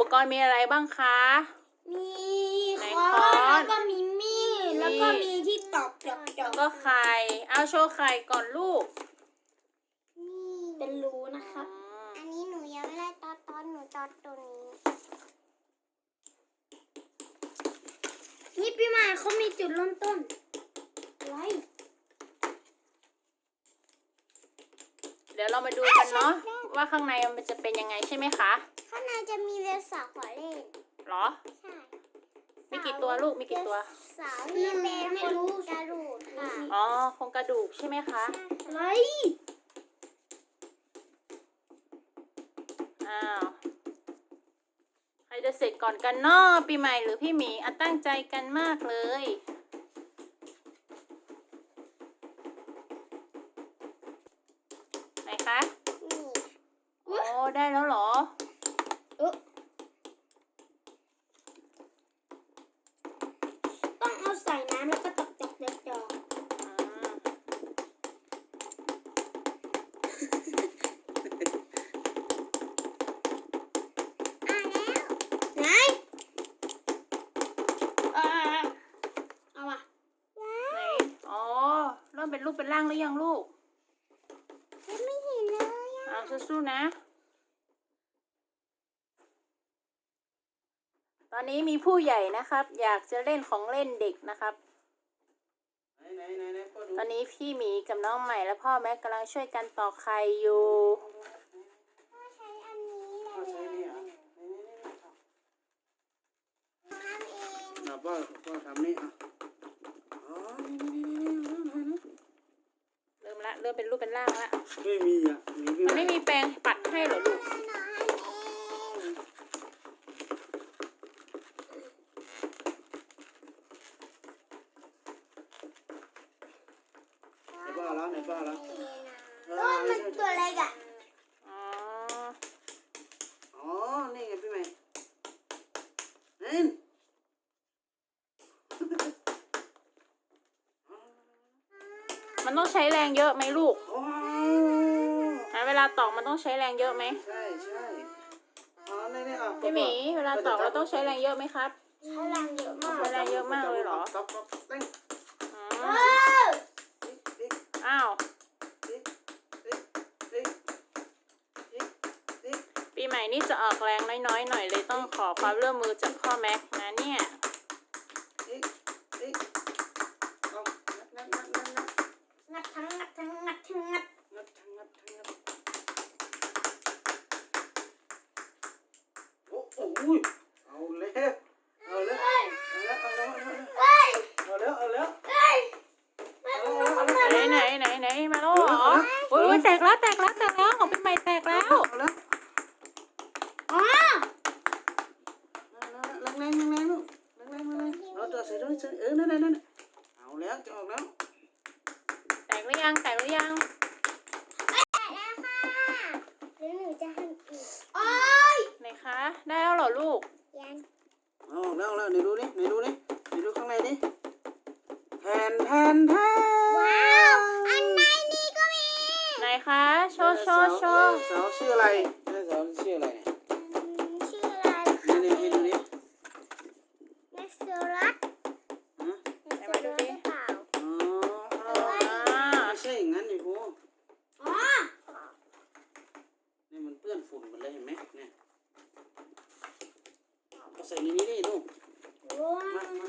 อุปกรณ์มีอะไรบ้างคะ มีไหนค้อค้อนนแล้วก็มีมีดแล้วก็มีมีที่ตอกจอกจอแล้วกก็ไข่ เอาโชว์ไข่ก่อนลูกเป็นรูนะครับอืมอันนี้หนูยังไม่ได้ตอนตอนหนูตอนตัวนี้นี่พี่หมายเขามีจุดเริ่มต้นไว้เดี๋ยวเรามาดูกันเนาะว่าข้างในมันจะเป็นยังไงใช่ไหมคะ ข้างในจะมีเรือสาวขอเล่น เหรอ ใช่มีกี่ตัวลูกมีกี่ตัว สาวที่เป็นคนกระดูดค่ะอ๋อโครงกระดูกใช่ไหมคะไว้อ้าวใครจะเสร็จก่อนกันเนาะปีใหม่หรือพี่หมีอะตั้งใจกันมากเลย ไหนคะ นี่ โอ้ได้แล้วเหรอ เอ๊ะต้องเอาใส่น้ำแล้วก็ตอกจอกจอกจอก อืม อ่าแล้ว ไหนอ่าเอามา ไหน อ๋อ เริ่มเป็นรูปเป็นร่างหรือยังลูกยังไม่เห็นเลยอะเอาสู้ๆนะ ตอนนี้มีผู้ใหญ่นะครับ อยากจะเล่นของเล่นเด็กนะครับ ไหนไหนไหนไหนพ่อดูตอนนี้พี่หมีกับน้องใหม่และพ่อแม็กกำลังช่วยกันตอกไข่อยู่พ่อใช้อันนี้แหละพ่อใช้นี่เหรอนี่นี่นี่ทำเอง อะพ่อพ่อทำนี่อะอ๋อนี่นี่นี่นี่นี่นี่นี่ เริ่มละเริ่มเป็นรูปเป็นร่างละไม่มีอะมีพี่มันไม่มีแปรงปัดให้เหรอลูกหนูทำเองไหนพ่อแล้วไหนพ่อแล้วโอ้ยมันตัวอะไรอะ อ๋อ อ๋อนี่ไงพี่ใหม่เห็น มันต้องใช้แรงเยอะไหมลูกอ๋ออะเวลาตอกมันต้องใช้แรงเยอะไหมใช่ใช่อ๋อนี่นี่อะพี่หมีเวลาตอกเราต้องใช้แรงเยอะไหมครับ ใช้แรงเยอะมากใช้แรงเยอะมากเลยเหรอต๊อกต๊อกเต้งอืเอมอติ๊กติ๊กอ้าวติ๊กติ๊กติ๊กติ๊กติ๊กปีใหม่นี่จะออกแรงน้อยๆหน่อยเลยต้องขอความร่วมมือจากพ่อแม็กนะเนี่ย ติ๊กติ๊กเอางัดงัดงัดงัดงัด งัดทั้งงัดทั้งงัดทั้งงัด งัดทั้งงัดทั้งงัดโอ้โอ้ยเอาแล้วเอาแล้วเอาแล้วเอาแล้วเอาแล้วเอาแล้ว เฮ้ย เอาแล้วเอาแล้ว ไหนไหนไหนไหนมาแล้วเหรออุ้ยอุ๊ยแตกแล้วแตกแล้วแตกแล้วของปีใหม่แตกแล้ว เอาแล้ว อ๋อ แรงแรงแรงแรงลูกแรงแรงแรงเราจะใส่ด้วยเออนั่นนั่นนั่นเอาแล้วจะออกแล้ว แตกหรือยังแตกหรือยัง แล้วค่ะหรือหนูจะทำอีก โอ้ย ไหนคะ ได้แล้วเหรอลูก ยัน เอาออกแล้วแล้วไหนดูดิไหนดูดิไหนดูข้างในดิ แทนแทนแทนว้าว อันในนี้ก็มี ไหนคะ โชว์โชว์โชว์ สาวชื่ออะไรสาวชื่ออะไร อืมชื่ออะไร นี่นี่ให้ดูดิ เนสโซลัส ฮะ เนสโซลัสหรือเปล่า อ๋อ อ่า ไม่ใช่อย่างนั้นนี่ครู อ๋อ นี่มันเปื้อนฝุ่นหมดเลยเห็นไหมเนี่ยเอาใส่ในนี้ดิลูก โอ้ยมันมี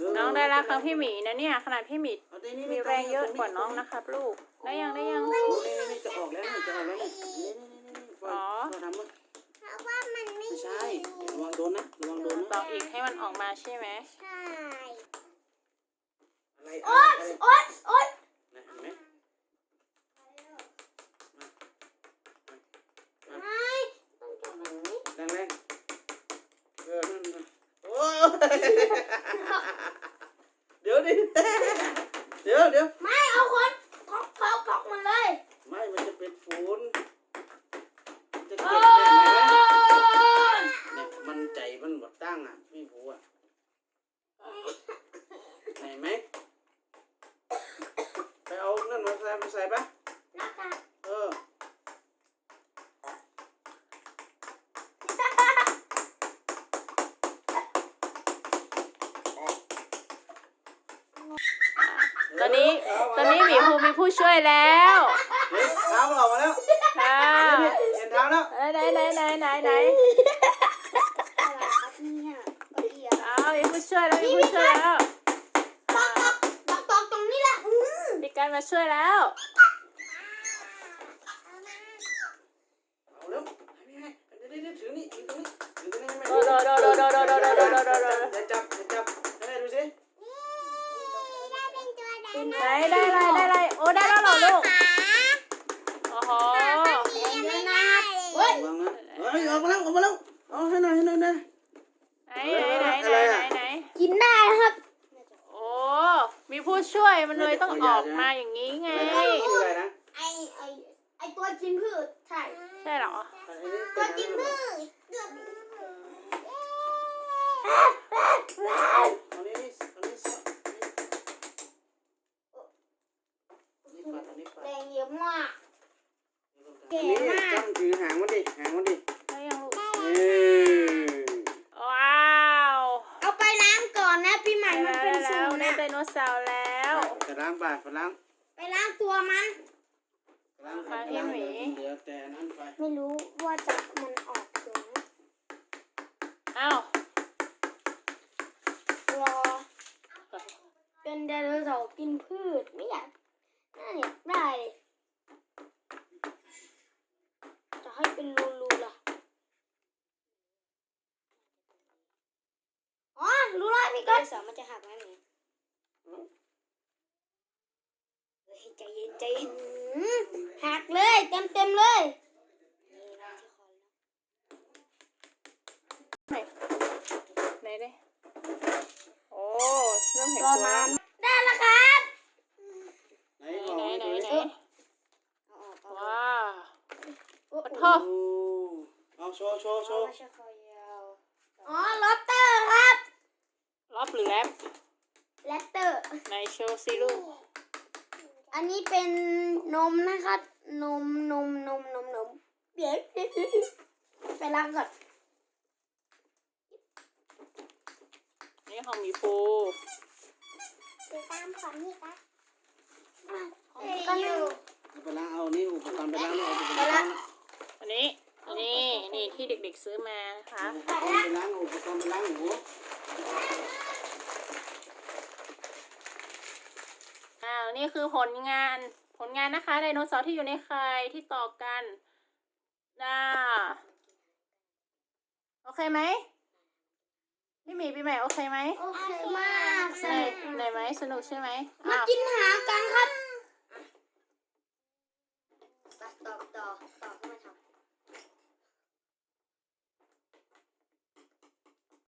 น้ องได้แล้วครับพี่หมีนะเนี่ยขนาดพี่หมีเอาในนี้มีแรงเยอะกว่าน้องนะครับ ลูกได้ยังได้ยังโอ้นี่นี่นี่จะออกแล้วนี่จะออกแล้วนี่นี่นี่นี่นี่ปล่อยอ๋อปล่อยทำมั้งเพราะว่ามันไม่ไม่มีใช่ระวังโดนนะระวังโดนตอนะกอีกให้มันออกมาใช่ไหมใช่ เดี๋ยวไม่เอาคนพกเผาพกมันเลยไม่มันจะเป็นฝูนจะเก็บได้ไหมเนี่ยมันใจมันหมดตั้งอะพี่ผัวเะไหนไหมไปเอานั่นมาใส่มาใส่ไปะ ตอนนี้หมีภูมีผู้ช่วยแล้วเฮ้ยเท้ามันออกมาแล้วค่ะนี่เห็นเท้าแล้วไหนไหนไหนไหนไหนอะไรครับเนี่ยเก้าอี้อะเอามีผู้ช่วยแล้วมีผู้ช่วยแล้วตอกตอกตอกตอกตรงนี้แหละอือมีการมาช่วยแล้ว มาแล้วออกมาแล้วเอาให้หน่อยให้หน่อยนะไหนไหนไหนไหนไหนกินได้ครับ โอ้มีผู้ช่วยมันเลยต้องออกมาอย่างนี้ไง ชื่ออะไรนะไอไอไอตัวกินพืชใช่ใช่เหรอ อันนี้ตัวกินมือเอานี้นี่เอานี้สับนี่ปัดอันนี้ปัด แดงเยอะมาก อันนี้จ้องถือหางมันดิหางมันดิ ได้ยังลูก เอ้ย ว้าว เอาไปล้างก่อนนะพี่ใหม่ ได้ มัน แล้ เป็น ว สู แล้ว ตร ได้นะไดโนเสาร์แล้วไปล้างบาดไปล้างไปล้างตัวมันล้างบาดไปล้างเหลือแต่นั้นไปไม่รู้ว่าจะมันออกถึงอ้าวรอเป็นไดโนเสาร์กินพืชไม่อยากน่าอยากได้เลยจะให้เป็นรูๆล่ะอ๋อรู้แล้วพี่ไดก๊อโนตเสาร์มันจะหักไหมหมีเฮ้ย ใจเย็นใจเย็นอืมหักเลยเต็มเต็มๆเลยนี่นะที่คอแล้วไหนไหนดิโอ้เริ่มเห็นรอตัวนานได้แล้วครับไหนไหนบอกไหนให้ไหนดูไหนดิเอาออกเอาออกว้าวโอ้ขอโทโอ้ษเอาโชว์โชว์โชเอาว์ไม่ใช่คอยาวอ๋อลอตเตอร์ครับล็อบหรือแรปแรปเตอร์ไหนโชว์สิลูก อันนี้เป็นนมนะครับ นมนมนมนมนมเดี๋ยวไปล้างก่อนนี่ของหมีภูติดตามขอนนี่ครับก็นึ่งเอาไปล้างเอา นี่อุปกรณ์ไปล้างนี่เอาอุปกรณ์ไปล้างอันนี้อันนี้นี่ที่เด็กๆซื้อมานะคะอุปกรณ์ไปล้างอุปกรณ์ไปล้างหู อ้าว นี่คือผลงานผลงานนะคะไดโนเสาร์ที่อยู่ในไข่ที่ต่อกันน่าโอเคไหมพี่หมีปีใหม่โอเคไหมโอเคมากไหนไหนไหมสนุกใช่ไหมมาอ้าวกินหางกันครับ